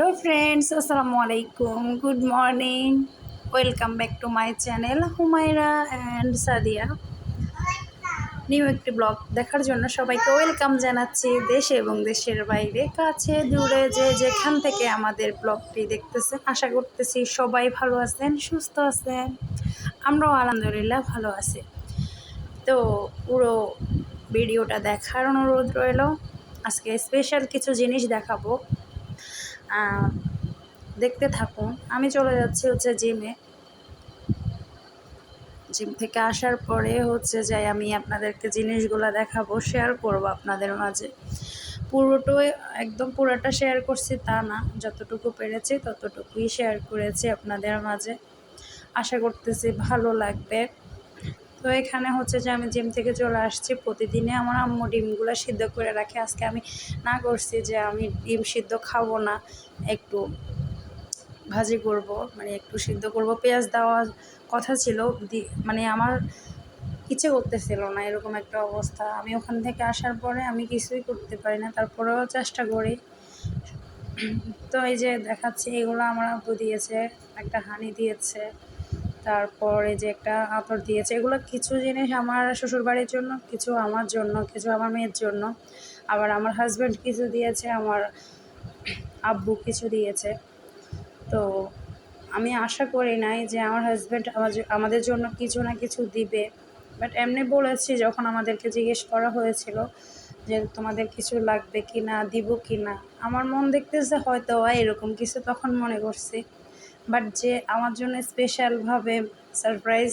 Hello friends, আসসালামু আলাইকুম। Good morning. Welcome back to my channel Humayra and Sadia. New একটি blog দেখার জন্য সবাইকে ওয়েলকাম জানাচ্ছি দেশে এবং দেশের বাইরে, কাছে, দূরে, যে যেখান থেকে আমাদের ব্লগটি দেখতেছেন, আশা করতেছি সবাই ভালো আছেন, সুস্থ আছেন। আমরাও আলহামদুলিল্লাহ ভালো আছি। তো পুরো ভিডিওটা দেখার অনুরোধ রইল। আজকে স্পেশাল কিছু জিনিস দেখাবো। দেখতে থাকুন। আমি চলে যাচ্ছি হচ্ছে জিমে জিম থেকে আসার পরে হচ্ছে যাই আমি আপনাদেরকে জিনিসগুলো দেখাবো শেয়ার করব আপনাদের মাঝে। পুরোটাই একদম পুরোটা শেয়ার করছি তা না, যতটুকু পেরেছি ততটুকুই শেয়ার করেছি আপনাদের মাঝে। আশা করতেছি ভালো লাগবে। তো এখানে হচ্ছে যে আমি জিম থেকে চলে আসছি। প্রতিদিনে আমার আম্মু ডিমগুলো সিদ্ধ করে রাখে। আজকে আমি না করছি যে আমি ডিম সিদ্ধ খাব না। একটু ভাজি করব মানে একটু সিদ্ধ করব। পেঁয়াজ দেওয়ার কথা ছিল। মানে আমার ইচ্ছে করতেছিল না এরকম একটা অবস্থা। আমি ওখান থেকে আসার পরে আমি কিছুই করতে পারি না। তারপরেও চেষ্টা করি। তো এই যে দেখাচ্ছি, এগুলো আমার আব্বু দিয়েছে, একটা হানি দিয়েছে। তারপর যে একটা আতর দিয়েছে, এগুলো কিছু জিনিস আমার শ্বশুরবাড়ির জন্য, কিছু আমার জন্য, কিছু আমার মেয়ের জন্য, আবার আমার হাজব্যান্ড কিছু দিয়েছে, আমার আব্বু কিছু দিয়েছে। তো আমি আশা করি নাই যে আমার হাজব্যান্ড আমাদের জন্য কিছু না কিছু দিবে। বাট এমনি বলেছি যখন আমাদেরকে জিজ্ঞেস করা হয়েছিল যে তোমাদের কিছু লাগবে কি না দিব কি না আমার মন দেখতেছে হয়তো এরকম কিছু তখন মনে করছি। বাট যে আমার জন্য স্পেশালভাবে সারপ্রাইজ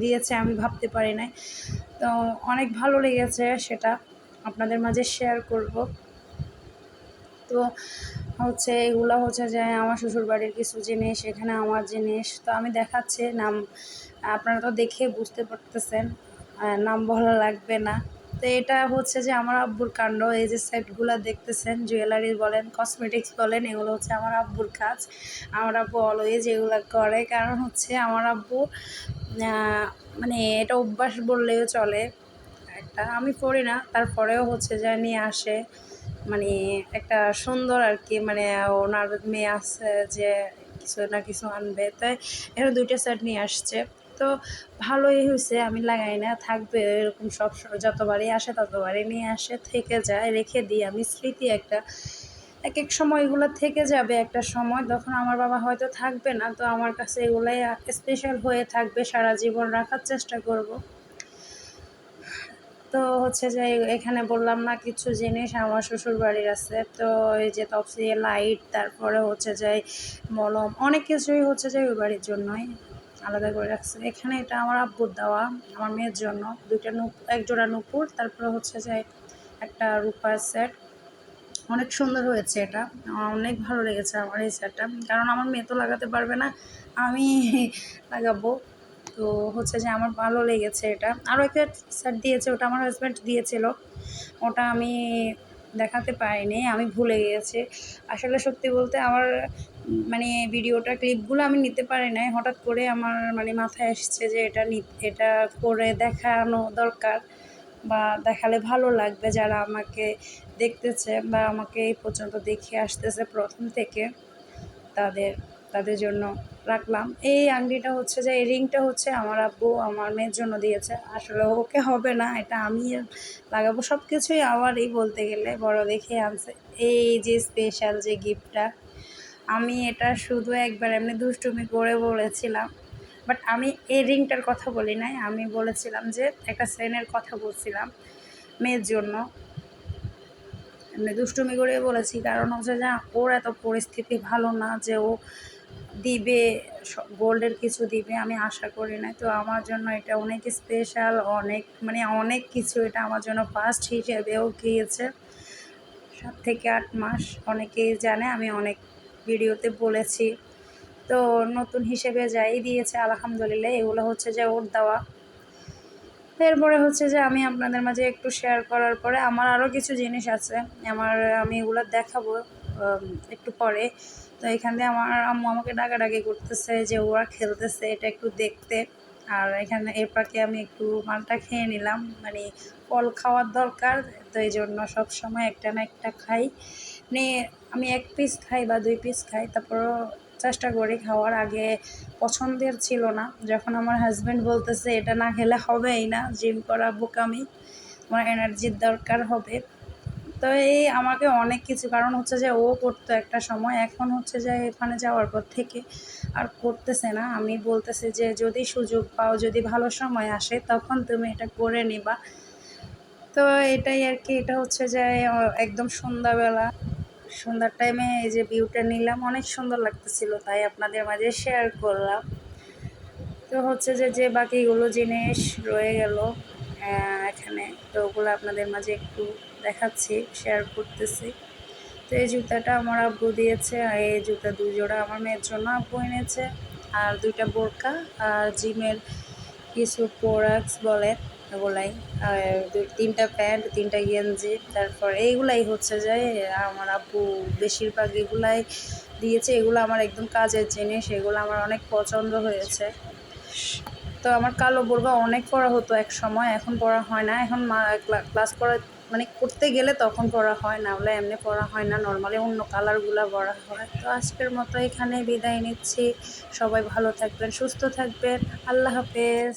দিয়েছে আমি ভাবতে পারি নাই। তো অনেক ভালো লেগেছে সেটা আপনাদের মাঝে শেয়ার করব। তো হচ্ছে এগুলো হচ্ছে যে আমার শ্বশুরবাড়ির কিছু জিনিস, এখানে আমার জিনিস। তো আমি দেখাচ্ছি, নাম আপনারা তো দেখে বুঝতে পারতেছেন নাম বলা লাগবে না। তো এটা হচ্ছে যে আমার আব্বুর কাণ্ড, এই যে সেটগুলো দেখতেছেন, জুয়েলারি বলেন কসমেটিক্স বলেন, এগুলো হচ্ছে আমার আব্বুর কাজ। আমার আব্বু অলওয়েজ এগুলো করে, কারণ হচ্ছে আমার আব্বু মানে এটা অভ্যাস বললেও চলে। একটা, আমি পড়ি না, তারপরেও হচ্ছে যে নিয়ে আসে মানে একটা সুন্দর আর কি মানে ওনার মেয়ে আছে যে কিছু না কিছু আনবে। তাই এখানে দুইটা সেট নিয়ে আসছে। তো ভালোই হয়েছে আমি লাগাই না, থাকবে এরকম সব যতবারই আসে ততবারই নিয়ে আসে, থেকে যায়, রেখে দিই। আমি স্মৃতি একটা এক এক সময় এগুলো থেকে যাবে একটা সময়, তখন আমার বাবা হয়তো থাকবে না, তো আমার কাছে এগুলাই স্পেশাল হয়ে থাকবে, সারা জীবন রাখার চেষ্টা করব। তো হচ্ছে যে, এখানে বললাম না কিছু জিনিস, আমার শ্বশুর বাড়ির আছে, তো এই যে তফসি লাইট তারপরে হচ্ছে যে, মলম, অনেক কিছুই হচ্ছে যে, ওই বাড়ির জন্যই। আলাদা করে রাখছে এখানে এটা আমার আব্বুর দেওয়া, আমার মেয়ের জন্য। দুইটা নুপ, এক জোড়া নুপুর, তারপরে হচ্ছে যে একটা রূপার সেট অনেক সুন্দর হয়েছে এটা। আমার অনেক ভালো লেগেছে আমার এই সেটটা কারণ আমার মেয়ে তো লাগাতে পারবে না, আমি লাগাবো। তো হচ্ছে যে আমার ভালো লেগেছে এটা। আরও একটা সেট দিয়েছে, ওটা আমার হাজব্যান্ড দিয়েছিল। ওটা আমি দেখাতে পারিনি, আমি ভুলে গিয়েছি। আসলে সত্যি বলতে আমার মানে ভিডিওটা, ক্লিপগুলো আমি নিতে পারি নাই। হঠাৎ করে আমার মানে মাথায় এসছে যে এটা এটা করে দেখানো দরকার বা দেখালে ভালো লাগবে যারা আমাকে দেখতেছে বা আমাকে এই পর্যন্ত দেখে আসতেছে প্রথম থেকে, তাদের তাদের জন্য রাখলাম। এই আংটিটা হচ্ছে যে, এই রিংটা হচ্ছে আমার আব্বু আমার মেয়ের জন্য দিয়েছে। আসলে ওকে হবে না, এটা আমি লাগাবো। সব কিছুই আমারই বলতে গেলে বড় দেখে আনছে। এই যে স্পেশাল যে গিফটটা আমি এটা শুধু একবার এমনি দুষ্টুমি করে বলেছিলাম বাট আমি এই রিংটার কথা বলি নাই। আমি বলেছিলাম যে একটা সেনের কথা বলছিলাম মেয়ের জন্য। এমনি দুষ্টুমি করে বলেছি, কারণ হচ্ছে যে ওর এত পরিস্থিতি ভালো না যে ও দিবে গোল্ডের কিছু দিবে, আমি আশা করি না তো আমার জন্য এটা অনেক স্পেশাল অনেক মানে অনেক কিছু এটা আমার জন্য ফার্স্ট হিসেবেও গিয়েছে। সাত থেকে আট মাস অনেকেই জানে, আমি অনেক ভিডিওতে বলেছি। তো নতুন হিসেবে যাই দিয়েছে, আলহামদুলিল্লাহ, এগুলো হচ্ছে যে ওর দেওয়া। এরপরে হচ্ছে যে আমি আপনাদের মাঝে একটু শেয়ার করার পরে আমার আরও কিছু জিনিস আছে, আমার আমি এগুলো দেখাবো একটু পরে। তো এখান দিয়ে আমার আম্মু আমাকে ডাকাডাকি করতেছে যে ওরা খেলতেছে, এটা একটু দেখতে। আর এখানে এর পাকে আমি একটু মালটা খেয়ে নিলাম। মানে ফল খাওয়ার দরকার, তো এই জন্য সবসময় একটা না একটা খাই। মানে আমি এক পিস খাই বা দুই পিস খাই, তারপরও চেষ্টা করি খাওয়ার। আগে পছন্দের ছিল না। যখন আমার হাজব্যান্ড বলতেছে, এটা না খেলে হবেই না জিম করা বোকামি, আমার এনার্জির দরকার হবে। তো এই আমাকে অনেক কিছু, কারণ হচ্ছে যে ও করতো একটা সময়, এখন হচ্ছে যে এখানে যাওয়ার পর থেকে আর করতেছে না। আমি বলতেছে যে যদি সুযোগ পাও, যদি ভালো সময় আসে, তখন তুমি এটা করে নিবা। তো এটাই আর কি, এটা হচ্ছে যে একদম সন্ধ্যাবেলা। সন্ধ্যার টাইমে এই যে ভিউটা নিলাম, অনেক সুন্দর লাগতেছিল, তাই আপনাদের মাঝে শেয়ার করলাম। তো হচ্ছে যে যে বাকিগুলো জিনিস রয়ে গেল। এখানে। তো ওগুলো আপনাদের মাঝে একটু দেখাচ্ছি শেয়ার করতেছি। তো এই জুতাটা আমার আব্বু দিয়েছে, আর এই জুতা দুই জোড়া আমার মেয়ের জন্য আব্বু এনেছে। আর দুইটা বোরকা, আর জিমের কিছু প্রোডাক্টস বলে এগুলাই তিনটা প্যান্ট, তিনটা গেঞ্জি, তারপর এইগুলাই হচ্ছে যে আমার আব্বু বেশিরভাগ এগুলাই দিয়েছে। এগুলো আমার একদম কাজের জিনিস, এগুলো আমার অনেক পছন্দ হয়েছে। তো আমার কালো বোরগা অনেক পড়া হতো এক সময়, এখন পড়া হয় না। এখন ক্লাস করা মানে করতে গেলে তখন পড়া হয়, না হলে এমনি পড়া হয় না। নর্মালি অন্য কালারগুলো পড়া হয়। তো আজকের মতো এখানে বিদায় নিচ্ছি। সবাই ভালো থাকবেন, সুস্থ থাকবেন। আল্লাহ হাফেজ।